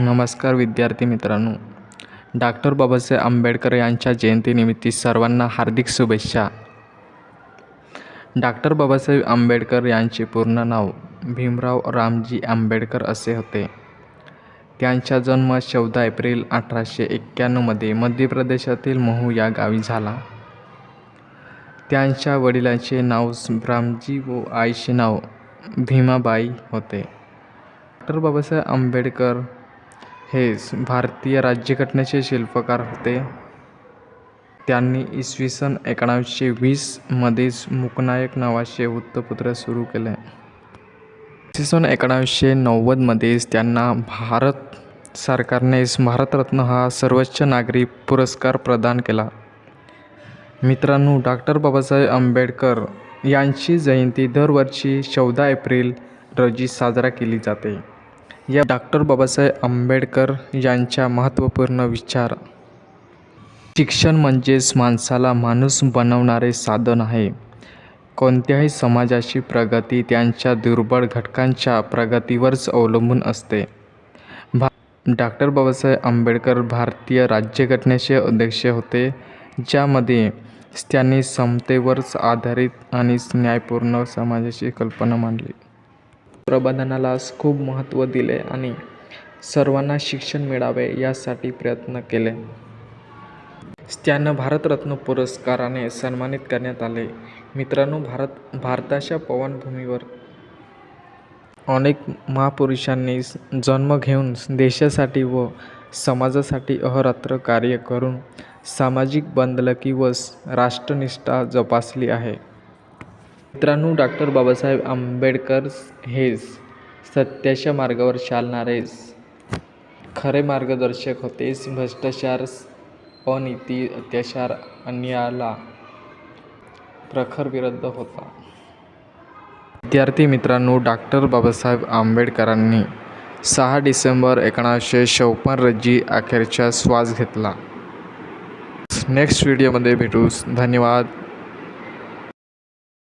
नमस्कार विद्यार्थी मित्रांनो. डॉक्टर बाबासाहेब आंबेडकर यांच्या जयंतीनिमित्त सर्वांना हार्दिक शुभेच्छा. डॉक्टर बाबासाहेब आंबेडकर यांचे पूर्ण नाव भीमराव रामजी आंबेडकर असे होते. त्यांचा जन्म चौदा एप्रिल अठराशे एक्क्याण्णवमध्ये मध्य प्रदेशातील महू या गावी झाला. त्यांच्या वडिलांचे नाव रामजी व आईचे नाव भीमाबाई होते. डॉक्टर बाबासाहेब आंबेडकर हे भारतीय राज्यघटनेचे शिल्पकार होते. त्यांनी इसवी सन एकोणावीसशे वीसमध्येच मुकनायक नावाचे वृत्तपत्र सुरू केले. इसवी सन एकोणावीसशे नव्वदमध्येच त्यांना भारत सरकारनेच भारतरत्न हा सर्वोच्च नागरी पुरस्कार प्रदान केला. मित्रांनो डॉक्टर बाबासाहेब आंबेडकर यांची जयंती दरवर्षी चौदा एप्रिल रोजी साजरा केली जाते. या डॉक्टर बाबासाहेब आंबेडकर यांच्या महत्त्वपूर्ण विचार. शिक्षण म्हणजेच माणसाला माणूस बनवणारे साधन आहे. कोणत्याही समाजाची प्रगती त्यांच्या दुर्बळ घटकांच्या प्रगतीवरच अवलंबून असते. भा डॉक्टर बाबासाहेब आंबेडकर भारतीय राज्यघटनेचे अध्यक्ष होते ज्यामध्ये त्यांनी समतेवरच आधारित आणि न्यायपूर्ण समाजाची कल्पना मांडली. प्रबंधनालाच खूप महत्त्व दिले आणि सर्वांना शिक्षण मिळावे यासाठी प्रयत्न केले. त्यांना भारतरत्न पुरस्काराने सन्मानित करण्यात आले. मित्रांनो भारत भारताच्या पवनभूमीवर अनेक महापुरुषांनी जन्म घेऊन देशासाठी व समाजासाठी अहोरात्र कार्य करून सामाजिक बंदलकी व राष्ट्रनिष्ठा जोपासली आहे. मित्रांनो डॉक्टर बाबासाहेब आंबेडकर हे सत्याच्या मार्गावर चालणारेच खरे मार्गदर्शक होतेच भ्रष्टाचार अनिती अत्याचार अन्यायाला प्रखर विरुद्ध होता. विद्यार्थी मित्रांनो डॉक्टर बाबासाहेब आंबेडकरांनी सहा डिसेंबर एकोणासशे चौपन्न रोजी अखेरचा श्वास घेतला. नेक्स्ट व्हिडिओमध्ये भेटूस. धन्यवाद.